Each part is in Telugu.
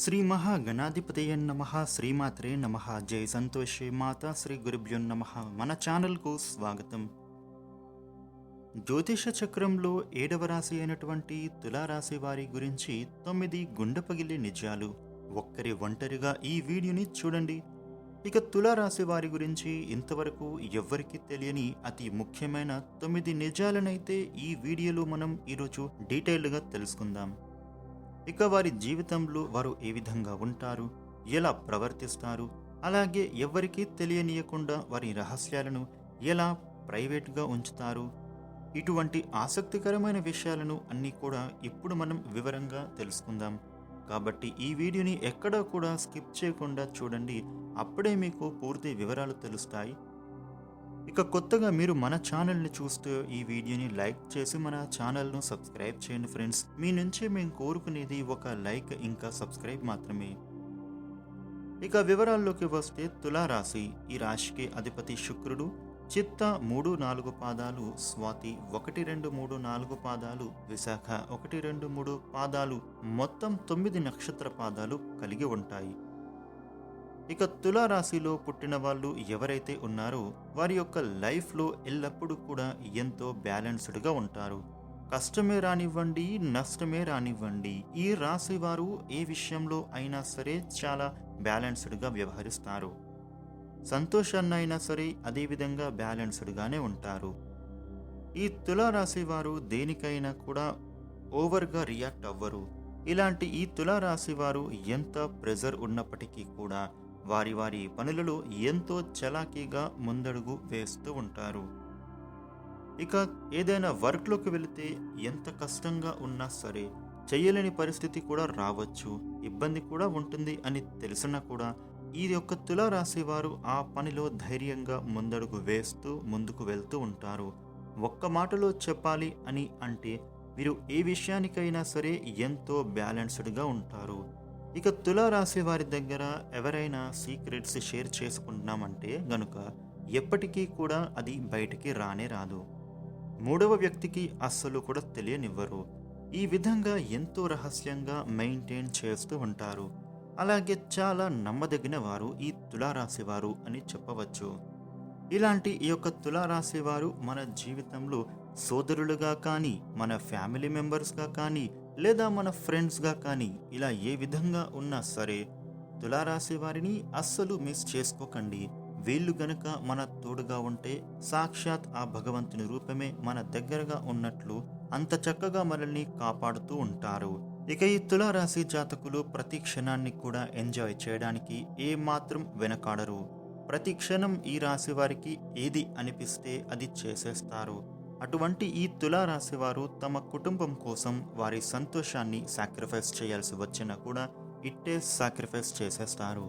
శ్రీ మహాగణాధిపతయ నమ శ్రీమాత్రే నమ జై సంతోషే మాతా శ్రీ గురుభ్యో నమ. మన ఛానల్కు స్వాగతం. జ్యోతిష చక్రంలో ఏడవ రాశి అయినటువంటి తులారాశి వారి గురించి తొమ్మిది గుండెపగిలి నిజాలు. ఒక్కరి ఒంటరిగా ఈ వీడియోని చూడండి. ఇక తులారాశి వారి గురించి ఇంతవరకు ఎవ్వరికీ తెలియని అతి ముఖ్యమైన తొమ్మిది నిజాలనైతే ఈ వీడియోలో మనం ఈరోజు డీటెయిల్డ్గా తెలుసుకుందాం. ఇక వారి జీవితంలో వారు ఏ విధంగా ఉంటారు ఎలా ప్రవర్తిస్తారు అలాగే ఎవ్వరికీ తెలియనీయకుండా వారి రహస్యాలను ఎలా ప్రైవేట్గా ఉంచుతారు? ఇటువంటి ఆసక్తికరమైన విషయాలను అన్నీ కూడా ఇప్పుడు మనం వివరంగా తెలుసుకుందాం. కాబట్టి ఈ వీడియోని ఎక్కడా కూడా స్కిప్ చేయకుండా చూడండి. అప్పుడే మీకు పూర్తి వివరాలు తెలుస్తాయి. ఇక కొత్తగా మీరు మన ఛానల్ని చూస్తూ ఈ వీడియోని లైక్ చేసి మన ఛానల్ను సబ్స్క్రైబ్ చేయండి ఫ్రెండ్స్. మీ నుంచి మేము కోరుకునేది ఒక లైక్ ఇంకా సబ్స్క్రైబ్ మాత్రమే. ఇక వివరాల్లోకి వస్తే తులారాశి. ఈ రాశికి అధిపతి శుక్రుడు. చిత్త మూడు నాలుగు పాదాలు స్వాతి ఒకటి రెండు మూడు నాలుగు పాదాలు విశాఖ ఒకటి రెండు మూడు పాదాలు. మొత్తం తొమ్మిది నక్షత్ర పాదాలు కలిగి ఉంటాయి. ఇక తులారాశిలో పుట్టిన వాళ్ళు ఎవరైతే ఉన్నారో వారి యొక్క లైఫ్లో ఎల్లప్పుడూ కూడా ఎంతో బ్యాలెన్స్డ్గా ఉంటారు. కష్టమే రానివ్వండి నష్టమే రానివ్వండి. ఈ రాశి వారు ఏ విషయంలో అయినా సరే చాలా బ్యాలెన్స్డ్గా వ్యవహరిస్తారు. సంతోషాన్ని అయినా సరే అదేవిధంగా బ్యాలెన్స్డ్గానే ఉంటారు. ఈ తులారాశి వారు దేనికైనా కూడా ఓవర్గా రియాక్ట్ అవ్వరు. ఇలాంటి ఈ తులారాశి వారు ఎంత ప్రెజర్ ఉన్నప్పటికీ కూడా వారి వారి పనులలో ఎంతో చలాకీగా ముందడుగు వేస్తూ ఉంటారు. ఇక ఏదైనా వర్క్లోకి వెళితే ఎంత కష్టంగా ఉన్నా సరే చేయలేని పరిస్థితి కూడా రావచ్చు ఇబ్బంది కూడా ఉంటుంది అని తెలిసినా కూడా ఈ యొక్క తులారాశి వారు ఆ పనిలో ధైర్యంగా ముందడుగు వేస్తూ ముందుకు వెళ్తూ ఉంటారు. ఒక్క మాటలో చెప్పాలి అని అంటే వీరు ఏ విషయానికైనా సరే ఎంతో బ్యాలెన్స్డ్గా ఉంటారు. ఇక తులారాశి వారి దగ్గర ఎవరైనా సీక్రెట్స్ షేర్ చేసుకుంటున్నామంటే గనుక ఎప్పటికీ కూడా అది బయటికి రానే రాదు. మూడవ వ్యక్తికి అస్సలు కూడా తెలియనివ్వరు. ఈ విధంగా ఎంతో రహస్యంగా మెయింటైన్ చేస్తూ ఉంటారు. అలాగే చాలా నమ్మదగిన వారు ఈ తులారాశి వారు అని చెప్పవచ్చు. ఇలాంటి ఈ యొక్క తులారాశి వారు మన జీవితంలో సోదరులుగా కానీ మన ఫ్యామిలీ మెంబర్స్గా కానీ లేదా మన ఫ్రెండ్స్గా కానీ ఇలా ఏ విధంగా ఉన్నా సరే తులారాశి వారిని అస్సలు మిస్ చేసుకోకండి. వీళ్ళు గనుక మన తోడుగా ఉంటే సాక్షాత్ ఆ భగవంతుని రూపమే మన దగ్గరగా ఉన్నట్లు అంత చక్కగా మనల్ని కాపాడుతూ ఉంటారు. ఇక ఈ తులారాశి జాతకులు ప్రతి క్షణాన్ని కూడా ఎంజాయ్ చేయడానికి ఏమాత్రం వెనకాడరు. ప్రతి క్షణం ఈ రాశి వారికి ఏది అనిపిస్తే అది చేసేస్తారు. అటువంటి ఈ తులారాశి వారు తమ కుటుంబం కోసం వారి సంతోషాన్ని సాక్రిఫైస్ చేయాల్సి వచ్చినా కూడా ఇట్టే సాక్రిఫైస్ చేసేస్తారు.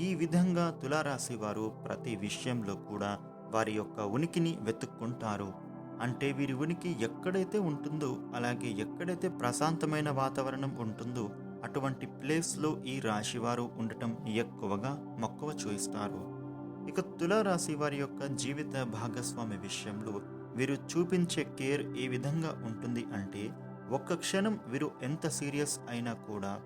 ఈ విధంగా తులారాశి వారు ప్రతి విషయంలో కూడా వారి యొక్క ఉనికిని వెతుక్కుంటారు. అంటే వీరి ఉనికి ఎక్కడైతే ఉంటుందో అలాగే ఎక్కడైతే ప్రశాంతమైన వాతావరణం ఉంటుందో అటువంటి ప్లేస్లో ఈ రాశి వారు ఉండటం ఎక్కువగా మక్కువ చూయిస్తారు ఇక తులారాశి వారి యొక్క జీవిత భాగస్వామి విషయంలో వీరు చూపించే కేర్ ఏ విధంగా ఉంటుంది అంటే ఒక్క క్షణం వీరు ఎంత సీరియస్ అయినా కూడా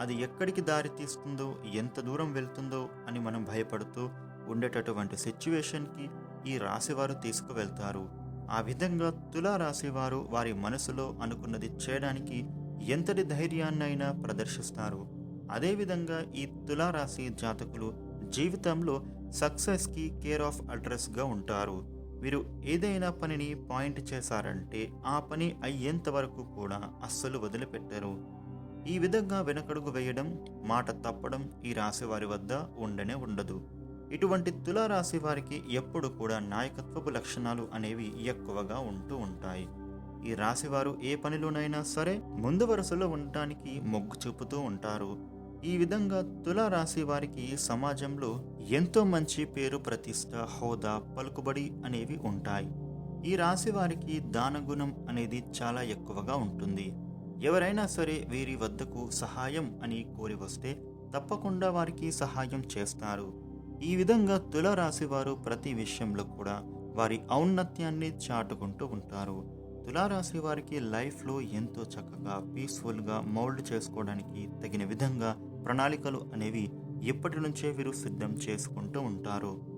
అది ఎక్కడికి దారి తీస్తుందో ఎంత దూరం వెళ్తుందో అని మనం భయపడుతూ ఉండేటటువంటి సిచ్యువేషన్కి ఈ రాశివారు తీసుకువెళ్తారు. ఆ విధంగా తులా రాశివారు వారి మనసులో అనుకున్నది చేయడానికి ఎంతటి ధైర్యాన్నైనా ప్రదర్శిస్తారు. అదేవిధంగా ఈ తులారాశి జాతకులు జీవితంలో సక్సెస్కి కేర్ ఆఫ్ అడ్రస్గా ఉంటారు. వీరు ఏదైనా పనిని పాయింట్ చేశారంటే ఆ పని అయ్యేంత వరకు కూడా అస్సలు వదిలిపెట్టరు. ఈ విధంగా వెనకడుగు వేయడం మాట తప్పడం ఈ రాశి వారి వద్ద ఉండనే ఉండదు. ఇటువంటి తులారాశి వారికి ఎప్పుడు కూడా నాయకత్వపు లక్షణాలు అనేవి ఎక్కువగా ఉంటూ ఉంటాయి. ఈ రాశివారు ఏ పనిలోనైనా సరే ముందు వరుసలో ఉండటానికి మొగ్గు చూపుతూ ఉంటారు. ఈ విధంగా తులా రాశి వారికి సమాజంలో ఎంతో మంచి పేరు ప్రతిష్ట హోదా పలుకుబడి అనేవి ఉంటాయి. ఈ రాశి వారికి దానగుణం అనేది చాలా ఎక్కువగా ఉంటుంది. ఎవరైనా సరే వీరి వద్దకు సహాయం అని కోరి వస్తే తప్పకుండా వారికి సహాయం చేస్తారు. ఈ విధంగా తుల రాశి వారు ప్రతి విషయంలో కూడా వారి ఔన్నత్యాన్ని చాటుకుంటూ ఉంటారు. తులారాశి వారికి లైఫ్లో ఎంతో చక్కగా పీస్ఫుల్గా మౌల్డ్ చేసుకోవడానికి తగిన విధంగా ప్రణాళికలు అనేవి ఎప్పటి నుంచే వీరు సిద్ధం చేసుకుంటూ ఉంటారు.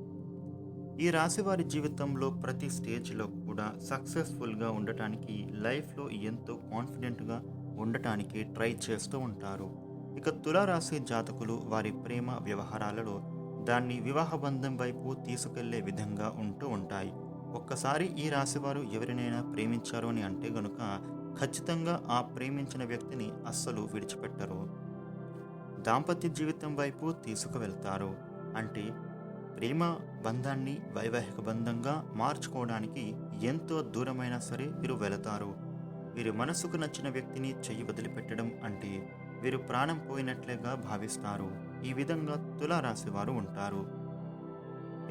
ఈ రాశివారి జీవితంలో ప్రతి స్టేజ్లో కూడా సక్సెస్ఫుల్గా ఉండటానికి లైఫ్లో ఎంతో కాన్ఫిడెంట్గా ఉండటానికి ట్రై చేస్తూ ఉంటారు. ఇక తులారాశి జాతకులు వారి ప్రేమ వ్యవహారాలలో దాన్ని వివాహ బంధం వైపు తీసుకెళ్ళే విధంగా ఉంటూ ఉంటాయి. ఒక్కసారి ఈ రాశివారు ఎవరినైనా ప్రేమించారు అని అంటే గనుక ఖచ్చితంగా ఆ ప్రేమించిన వ్యక్తిని అస్సలు విడిచిపెట్టరు. దాంపత్య జీవితం వైపు తీసుకువెళ్తారు. అంటే ప్రేమ బంధాన్ని వైవాహిక బంధంగా మార్చుకోవడానికి ఎంతో దూరమైనా సరే వీరు వెళతారు. వీరి మనసుకు నచ్చిన వ్యక్తిని చెయ్యి వదిలిపెట్టడం అంటే వీరు ప్రాణం పోయినట్లేగా భావిస్తారు. ఈ విధంగా తులారాశి వారు ఉంటారు.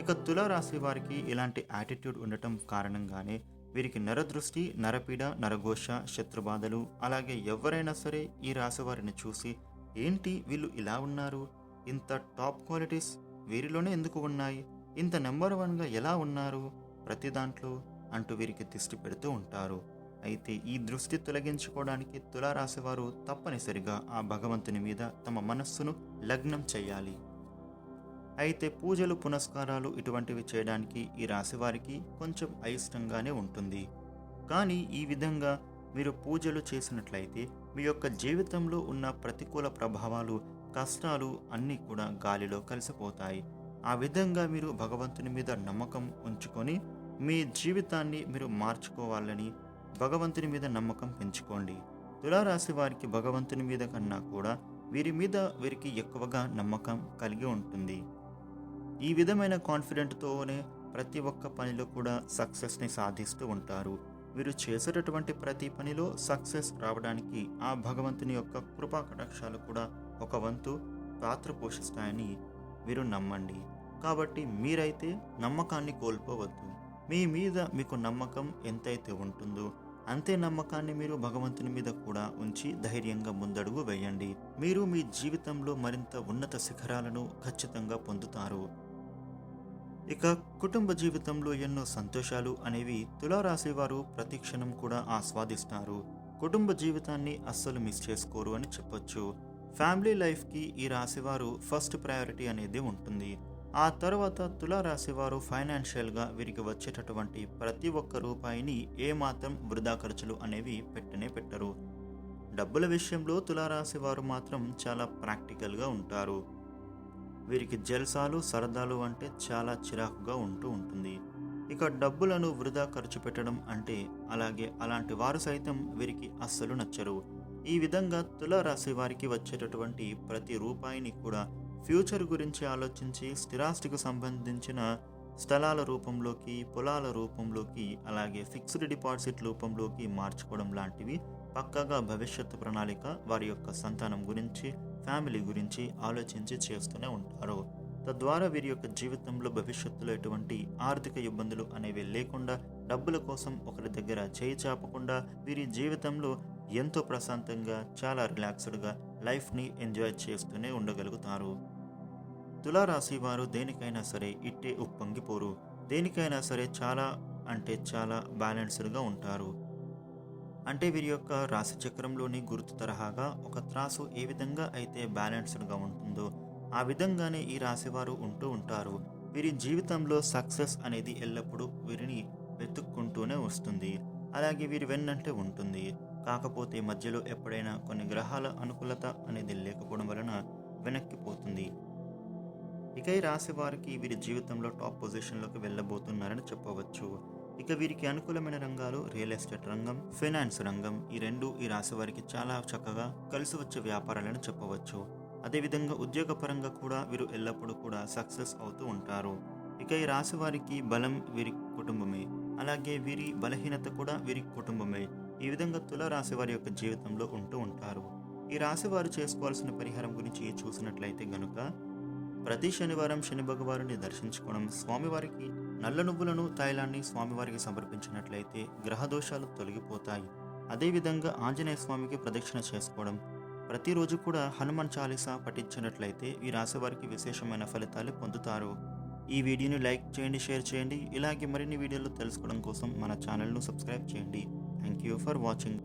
ఇక తులారాశి వారికి ఇలాంటి యాటిట్యూడ్ ఉండటం కారణంగానే వీరికి నరదృష్టి నరపీడ నరఘోష శత్రుబాధలు అలాగే ఎవరైనా సరే ఈ రాశి వారిని చూసి ఏంటి వీళ్ళు ఇలా ఉన్నారు? ఇంత టాప్ క్వాలిటీస్ వీరిలోనే ఎందుకు ఉన్నాయి? ఇంత నెంబర్ వన్గా ఎలా ఉన్నారు? ప్రతి దాంట్లో అంటూ వీరికి దృష్టి పెడుతూ ఉంటారు. అయితే ఈ దృష్టి తొలగించుకోవడానికి తులారాశివారు తప్పనిసరిగా ఆ భగవంతుని మీద తమ మనస్సును లగ్నం చేయాలి. అయితే పూజలు పునస్కారాలు ఇటువంటివి చేయడానికి ఈ రాశివారికి కొంచెం అయిష్టంగానే ఉంటుంది. కానీ ఈ విధంగా మీరు పూజలు చేసినట్లయితే మీ యొక్క జీవితంలో ఉన్న ప్రతికూల ప్రభావాలు కష్టాలు అన్నీ కూడా గాలిలో కలిసిపోతాయి. ఆ విధంగా మీరు భగవంతుని మీద నమ్మకం ఉంచుకొని మీ జీవితాన్ని మీరు మార్చుకోవాలని భగవంతుని మీద నమ్మకం పెంచుకోండి. తులారాశి వారికి భగవంతుని మీద కన్నా కూడా వీరి మీద వీరికి ఎక్కువగా నమ్మకం కలిగి ఉంటుంది. ఈ విధమైన కాన్ఫిడెంట్తోనే ప్రతి ఒక్క పనిలో కూడా సక్సెస్ని సాధిస్తూ ఉంటారు. వీరు చేసేటటువంటి ప్రతి పనిలో సక్సెస్ రావడానికి ఆ భగవంతుని యొక్క కృపా కటాక్షాలు కూడా ఒక వంతు పాత్ర పోషిస్తాయని మీరు నమ్మండి. కాబట్టి మీరైతే నమ్మకాన్ని కోల్పోవద్దు. మీ మీద మీకు నమ్మకం ఎంతైతే ఉంటుందో అంతే నమ్మకాన్ని మీరు భగవంతుని మీద కూడా ఉంచి ధైర్యంగా ముందడుగు వేయండి. మీరు మీ జీవితంలో మరింత ఉన్నత శిఖరాలను ఖచ్చితంగా పొందుతారు. ఇక కుటుంబ జీవితంలో ఎన్నో సంతోషాలు అనేవి తులారాశి వారు ప్రతి క్షణం కూడా ఆస్వాదిస్తారు. కుటుంబ జీవితాన్ని అస్సలు మిస్ చేసుకోరు అని చెప్పొచ్చు. ఫ్యామిలీ లైఫ్కి ఈ రాశివారు ఫస్ట్ ప్రయారిటీ అనేది ఉంటుంది. ఆ తర్వాత తులారాశి వారు ఫైనాన్షియల్గా వీరికి వచ్చేటటువంటి ప్రతి ఒక్క రూపాయిని ఏమాత్రం వృధా ఖర్చులు అనేవి పెట్టనే పెట్టరు. డబ్బుల విషయంలో తులారాశి వారు మాత్రం చాలా ప్రాక్టికల్గా ఉంటారు. వీరికి జల్సాలు సరదాలు అంటే చాలా చిరాకుగా ఉంటూ ఉంటుంది. ఇక డబ్బులను వృధా ఖర్చు పెట్టడం అంటే అలాగే అలాంటి వారు సైతం వీరికి అస్సలు నచ్చరు. ఈ విధంగా తులారాశి వారికి వచ్చేటటువంటి ప్రతి రూపాయిని కూడా ఫ్యూచర్ గురించి ఆలోచించి స్థిరాస్తికి సంబంధించిన స్థలాల రూపంలోకి పొలాల రూపంలోకి అలాగే ఫిక్స్డ్ డిపాజిట్ రూపంలోకి మార్చుకోవడం లాంటివి పక్కాగా భవిష్యత్తు ప్రణాళిక వారి యొక్క సంతానం గురించి ఫ్యామిలీ గురించి ఆలోచించి చేస్తూనే ఉంటారు. తద్వారా వీరి యొక్క జీవితంలో భవిష్యత్తులో ఎటువంటి ఆర్థిక ఇబ్బందులు అనేవి లేకుండా డబ్బుల కోసం ఒకరి దగ్గర చేయి చాపకుండా వీరి జీవితంలో ఎంతో ప్రశాంతంగా చాలా రిలాక్స్డ్గా లైఫ్ని ఎంజాయ్ చేస్తూనే ఉండగలుగుతారు. తులారాశి వారు దేనికైనా సరే ఇట్టే ఉప్పొంగిపోరు. దేనికైనా సరే చాలా అంటే చాలా బ్యాలెన్స్డ్గా ఉంటారు. అంటే వీరి యొక్క రాశి చక్రంలోని గుర్తు తరహాగా ఒక త్రాసు ఏ విధంగా అయితే బ్యాలెన్స్డ్గా ఉంటుందో ఆ విధంగానే ఈ రాశివారు ఉంటూ ఉంటారు. వీరి జీవితంలో సక్సెస్ అనేది ఎల్లప్పుడూ వీరిని వెతుక్కుంటూనే వస్తుంది. అలాగే వీరి వెన్నంటే ఉంటుంది. కాకపోతే మధ్యలో ఎప్పుడైనా కొన్ని గ్రహాల అనుకూలత అనేది లేకపోవడం వలన వెనక్కిపోతుంది ఇక ఈ రాశి వారికి వీరి జీవితంలో టాప్ పొజిషన్లోకి వెళ్ళబోతున్నారని చెప్పవచ్చు. ఇక వీరికి అనుకూలమైన రంగాలు రియల్ ఎస్టేట్ రంగం ఫైనాన్స్ రంగం ఈ రెండు ఈ రాశి వారికి చాలా చక్కగా కలిసి వచ్చే వ్యాపారాలను చెప్పవచ్చు. అదేవిధంగా ఉద్యోగపరంగా కూడా వీరు ఎల్లప్పుడూ కూడా సక్సెస్ అవుతూ ఉంటారు. ఇక ఈ రాశి వారికి బలం వీరి కుటుంబమే. అలాగే వీరి బలహీనత కూడా వీరి కుటుంబమే. ఈ విధంగా తుల రాశి వారి యొక్క జీవితంలో ఉంటూ ఉంటారు. ఈ రాశి వారు చేసుకోవాల్సిన పరిహారం గురించి చూసినట్లయితే గనుక ప్రతి శనివారం శని భగవారుని దర్శించుకోవడం స్వామివారికి నల్ల నువ్వులను తైలాన్ని స్వామివారికి సమర్పించినట్లయితే గ్రహదోషాలు తొలగిపోతాయి. అదేవిధంగా ఆంజనేయ స్వామికి ప్రదక్షిణ చేసుకోవడం. ప్రతిరోజు కూడా హనుమాన్ చాలీసా పఠించినట్లయితే ఈ రాశి వారికి విశేషమైన ఫలితాలు పొందుతారు. ఈ వీడియోని లైక్ చేయండి షేర్ చేయండి. ఇలాగే మరిన్ని వీడియోలు తెలుసుకోవడం కోసం మన ఛానల్ను సబ్స్క్రైబ్ చేయండి. Thank you for watching.